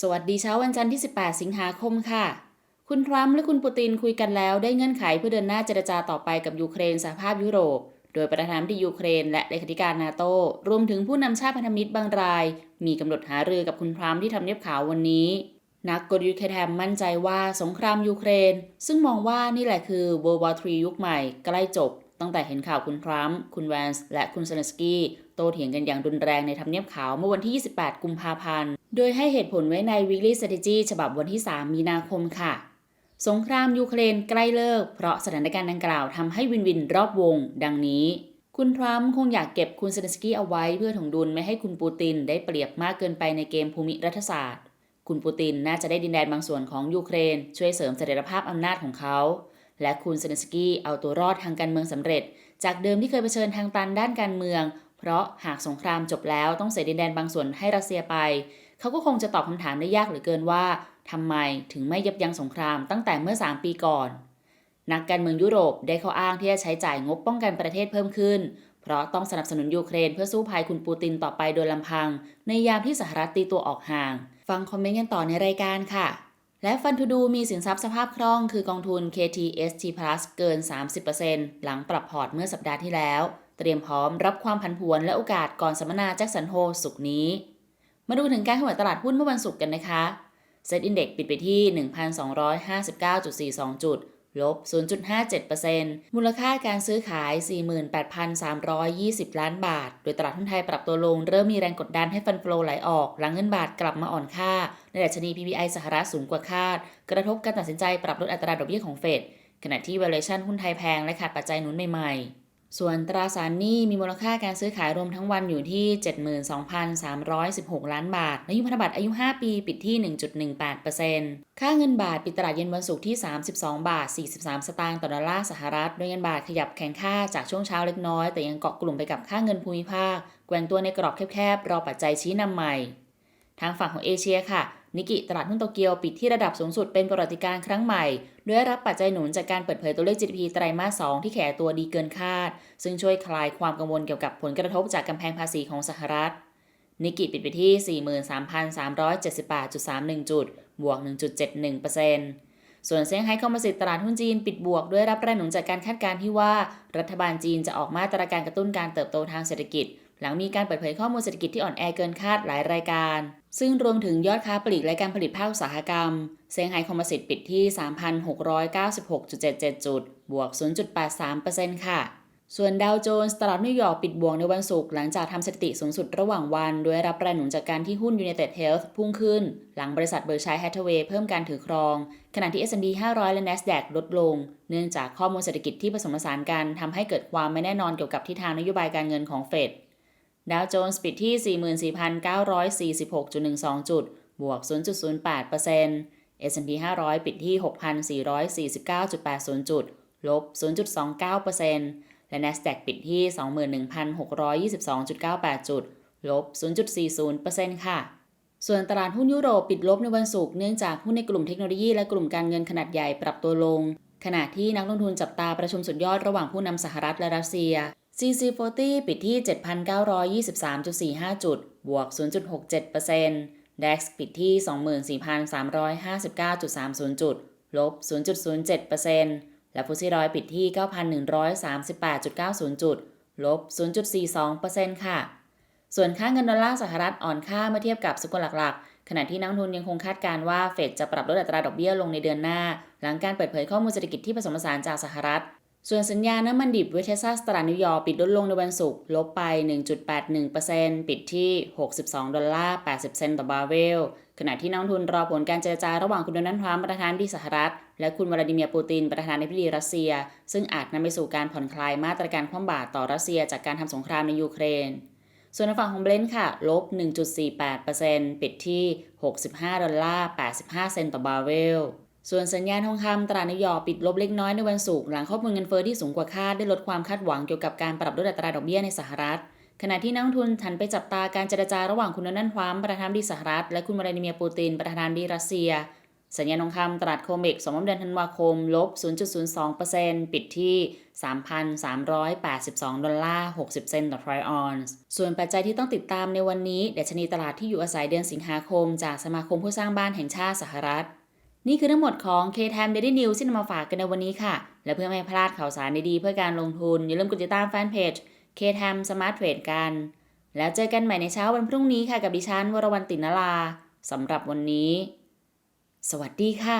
สวัสดีเช้าวันจันทร์ที่ 18 สิงหาคมค่ะ คุณทรัมป์และคุณปูตินคุยกันแล้วได้เงื่อนไขเพื่อเดินหน้าเจรจาต่อไปกับยูเครนสหภาพยุโรป โดยประธานาธิบดียูเครนและเลขาธิการนาโตรวมถึงผู้นำชาติพันธมิตรบางราย มีกำหนดหารือกับคุณทรัมป์ที่ทำเนียบขาววันนี้ นักกลยุทธ์แคทมมั่นใจว่าสงครามยูเครน ซึ่งมองว่านี่แหละคือ World War III ยุคใหม่ใกล้จบ ตั้งแต่เห็นข่าวคุณทรัมป์คุณแวนส์และคุณเซเลนสกี้โตเถียงกันอย่างรุนแรงในทำเนียบขาวเมื่อวันที่ 28 กุมภาพันธ์ โดยให้เหตุผลไว้ใน Weekly Strategy ฉบับวันที่ 3 มีนาคมค่ะ สงครามยูเครนใกล้เลิก เพราะสถานการณ์ดังกล่าวทำให้วินวินรอบวง ดังนี้ คุณทรัมป์คงอยากเก็บคุณเซเลนสกี้เอาไว้เพื่อถ่วงดุลไม่ให้คุณปูตินได้เปรียบมากเกินไปในเกมภูมิรัฐศาสตร์ คุณปูตินน่าจะได้ดินแดนบางส่วนของยูเครน ช่วยเสริมเสถียรภาพอำนาจของเขา และคุณเซเลนสกี้เอาตัวรอดทางการเมืองสำเร็จ จากเดิมที่เคยเผชิญทางตันด้านการเมือง เพราะหากสงครามจบแล้วต้องเสียดินแดนบางส่วนให้รัสเซียไป เขาก็คงจะตอบคำถามได้ยากเหลือเกินว่าทำไมถึงไม่ยับยั้งสงครามตั้งแต่เมื่อ 3 ปีก่อน นักการเมืองยุโรปได้เข้าอ้างที่จะใช้จ่ายงบป้องกันประเทศเพิ่มขึ้น เพราะต้องสนับสนุนยูเครนเพื่อสู้ภัยคุณปูตินต่อไปโดยลำพัง ในยามที่สหรัฐตีตัวออกห่าง ฟังคอมเมนต์กันต่อในรายการค่ะและฟันทูดูมีสินทรัพย์สภาพคล่องคือกองทุน KTST Plus เกิน 30%หลังปรับพอร์ตเมื่อสัปดาห์ที่แล้ว เตรียมพร้อมรับความผันผวนและโอกาสก่อนสัมมนาแจ็คสันโฮสุกนี้ มาดูถึงการขยตลาดหุ้นเมื่อวันศุกร์กันนะคะเซ็ตอินเด็กปิดไปที่ 1,259.42 จุด ลบ 0.57%มูลค่าการซื้อขาย 48,320 ล้านบาท โดยตลาดหุ้นไทยปรับตัวลง เริ่มมีแรงกดดันให้ฟันโฟลไหลออก หลังเงินบาทกลับมาอ่อนค่า ในดัชนี PPI สหรัฐสูงกว่าคาด กระทบการตัดสินใจปรับลดอัตราดอกเบี้ยของเฟด ขณะที่ valuation หุ้นไทยแพงและขาดปัจจัยหนุนใหม่ๆ ส่วนตราสารหนี้มีมูลค่าการซื้อขายรวมทั้งวันอยู่ที่ 72,316 ล้านบาท และยุพันธบัตรอายุ 5 ปีปิดที่ 1.18%ค่าเงินบาทปิดตลาดเย็นวันศุกร์ที่ 32 บาท 43 สตางค์ต่อดอลลาร์สหรัฐ โดยเงินบาทขยับแข็งค่าจากช่วงเช้าเล็กน้อย แต่ยังเกาะกลุ่มไปกับค่าเงินภูมิภาค แกว่งตัวในกรอบแคบๆ รอปัจจัยชี้นำใหม่ ทางฝั่งของเอเชียค่ะ นิกิตลาดหุ้นโตเกียวปิดที่ระดับสูงสุดเป็นประวัติการครั้งใหม่ ด้วยรับปัจจัยหนุนจากการเปิดเผยตัวเลข GDP ไตรมาส 2 ที่แข็งตัวดีเกินคาด ซึ่งช่วยคลายความกังวลเกี่ยวกับผลกระทบจากกำแพงภาษีของสหรัฐ นิกิปิดไปที่ 43,378.31 จุด บวก 1.71%ส่วนเซี่ยงไฮ้คอมโพสิตตลาดหุ้นจีนปิดบวกด้วยรับแรงหนุนจากการคาดการณ์ที่ว่า รัฐบาลจีนจะออกมาตรการกระตุ้นการเติบโตทางเศรษฐกิจ หลังมีการเปิดเผยข้อมูลเศรษฐกิจที่อ่อนแอเกินคาดหลายรายการ ซึ่งรวมถึงยอดค้าปลีกและการผลิตภาคอุตสาหกรรมเซี่ยงไฮ้คอมโพสิตปิดที่ 3,696.77 จุด บวก 0.83%ค่ะ ส่วนดาวโจนส์ตลาดนิวยอร์กปิดบวกในวันศุกร์หลังจากทำสถิติสูงสุดระหว่างวัน โดยรับแรงหนุนจากการที่หุ้น United Health พุ่งขึ้น หลังบริษัทเบอร์ชัยแฮทเวย์เพิ่มการถือครอง ขณะที่ S&P 500 และ NASDAQ ลดลง เนื่องจากข้อมูลเศรษฐกิจที่ผสมผสานกันทำให้เกิดความไม่แน่นอนเกี่ยวกับทิศทางนโยบายการเงินของเฟด ดาวโจนส์ปิดที่ 44,946.12 จุด บวก 0.08% S&P 500 ปิดที่ 6,449.80 จุด ลบ 0.29%และ NASDAQ ปิดที่ 21,622.98 จุด ลบ 0.40%ค่ะ ส่วนตลาดหุ้นยุโรปปิดลบในวันศุกร์เนื่องจากหุ้นในกลุ่มเทคโนโลยีและกลุ่มการเงินขนาดใหญ่ปรับตัวลง ขณะที่นักลงทุนจับตาประชุมสุดยอดระหว่างผู้นำสหรัฐและรัสเซีย CC40 ปิดที่ 7,923.45 จุด บวก 0.67% DAX ปิดที่ 24,359.30 จุด ลบ 0.07%และฟุตซี่ร้อยปิดที่ 9,138.90 จุด ลบ 0.42%ค่ะ ส่วนค่าเงินดอลลาร์สหรัฐอ่อนค่าเมื่อเทียบกับสกุลหลักๆ ขณะที่นักทุนยังคงคาดการณ์ว่าเฟดจะปรับลดอัตราดอกเบี้ยลงในเดือนหน้า หลังการเปิดเผยข้อมูลเศรษฐกิจที่ผสมผสานจากสหรัฐ ส่วนสัญญาน้ำมันดิบเวเทซัสตลาดนิวยอร์กปิดลดลงในวันศุกร์ลบไป 1.81%ปิดที่ 62 ดอลลาร์ 80 เซนต์ต่อบาร์เรลขณะที่นักทุนรอผลการเจรจาระหว่างคุณโดนัลด์ทรัมป์ประธานาธิบดีสหรัฐ และคุณวลาดิเมียร์ปูตินประธานาธิบดีรัสเซีย ซึ่งอาจนำไปสู่การผ่อนคลายมาตรการคว่ำบาตรต่อรัสเซียจากการทำสงครามในยูเครน ส่วนในฝั่งของเบรนท์ค่ะลบ 1.48%ปิดที่ 65 ดอลลาร์ 85 เซนต์ต่อบาร์เรล ส่วนสัญญาณทองคำตลาดนิวยอร์กปิดลบเล็กน้อยในวันศุกร์หลังข้อมูลเงินเฟ้อที่สูงกว่าคาดได้ลดความคาดหวังเกี่ยวกับการปรับลดอัตราดอกเบี้ยในสหรัฐ ขณะที่นักลงทุนหันไปจับตาการเจรจาระหว่างคุณโดนัลด์ทรัมป์ประธานาธิบดีสหรัฐ และคุณวลาดิเมียร์ปูตินประธานาธิบดีรัสเซีย สัญญาณทองคำตลาดโคเมกสองเดือนธันวาคมลบ 0.02%ปิดที่3,382 ดอลลาร์ 60 เซนต์ต่อทรอยออนซ์ ส่วนปัจจัยที่ต้องติดตามในวันนี้เดชนีตลาดที่อยู่อาศัยเดือนสิงหาคม จากสมาคมผู้สร้างบ้านแห่งชาติสหรัฐ นี่คือทั้งหมดของ K-Time Daily News ที่นำมาฝากกันในวันนี้ค่ะ และเพื่อไม่ให้พลาดข่าวสารดีๆเพื่อการลงทุน อย่าลืมกดติดตามแฟนเพจ K-Time Smart Trade กัน แล้วเจอกันใหม่ในเช้าวันพรุ่งนี้ค่ะกับดิฉันวรวรรณตินลาสำหรับวันนี้ สวัสดีค่ะ